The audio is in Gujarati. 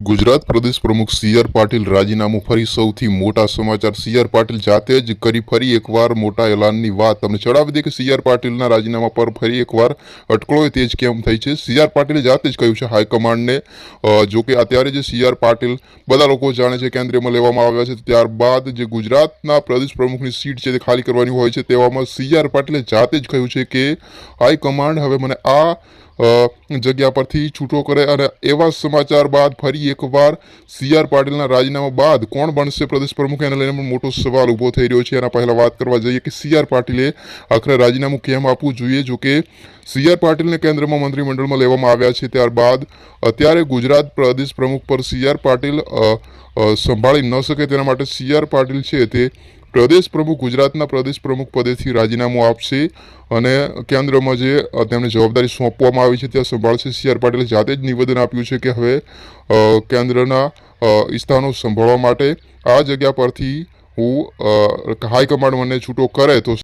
ગુજરાત પ્રદેશ પ્રમુખ સી આર પાટીલ રાજીનામું ફરી સૌથી મોટા સમાચાર. સી આર પાટીલ જાતે જ કરી ફરી એકવાર મોટા એલાનની વાત. તમને જણાવી દે કે સી આર પાટીલના રાજીનામા પર ફરી એકવાર અટકળો એ તેજ કેમ થઈ છે? સી આર પાટીલે જાતે જ કહ્યું છે હાઈકમાન્ડને જો કે અત્યારે જે સી આર પાટીલ બધા લોકો જાણે છે કેન્દ્રમાં લેવામાં આવ્યા છે, ત્યારબાદ જે ગુજરાતના પ્રદેશ પ્રમુખની સીટ છે તે ખાલી કરવાની હોય છે તેવામાં સી આર પાટીલે જાતે જ કહ્યું છે કે હાઈકમાન્ડ હવે મને આ જગ્યા પરથી છૂટો કરે અને એવા સમાચાર બાદ ફરી એકવાર સી આર પાટીલના રાજીનામા બાદ કોણ બનશે પ્રદેશ પ્રમુખ એને લઈને પણ મોટો સવાલ ઊભો થઈ રહ્યો છે. એના પહેલાં વાત કરવા જઈએ કે સી આર પાટીલે આખરે રાજીનામું કેમ આપવું જોઈએ? જો કે સી આર પાટીલને કેન્દ્રમાં મંત્રીમંડળમાં લેવામાં આવ્યા છે. ત્યારબાદ અત્યારે ગુજરાત પ્રદેશ પ્રમુખ પર સી આર પાટીલ સંભાળી ન શકે તેના માટે સી આર પાટીલ છે તે પ્રદેશ પ્રમુખ, ગુજરાતના પ્રદેશ પ્રમુખ પદેથી રાજીનામું આપશે અને કેન્દ્રમાં જે તેમને જવાબદારી સોંપવામાં આવી છે, ત્યાં સંભાળશે. સી. આર. પાટીલે જાતે જ નિવેદન આપ્યું છે કે હવે કેન્દ્રના સ્થાનો સંભાળવા માટે આ જગ્યા પરથી હું હાઈકમાન્ડ મને છૂટો કરે તો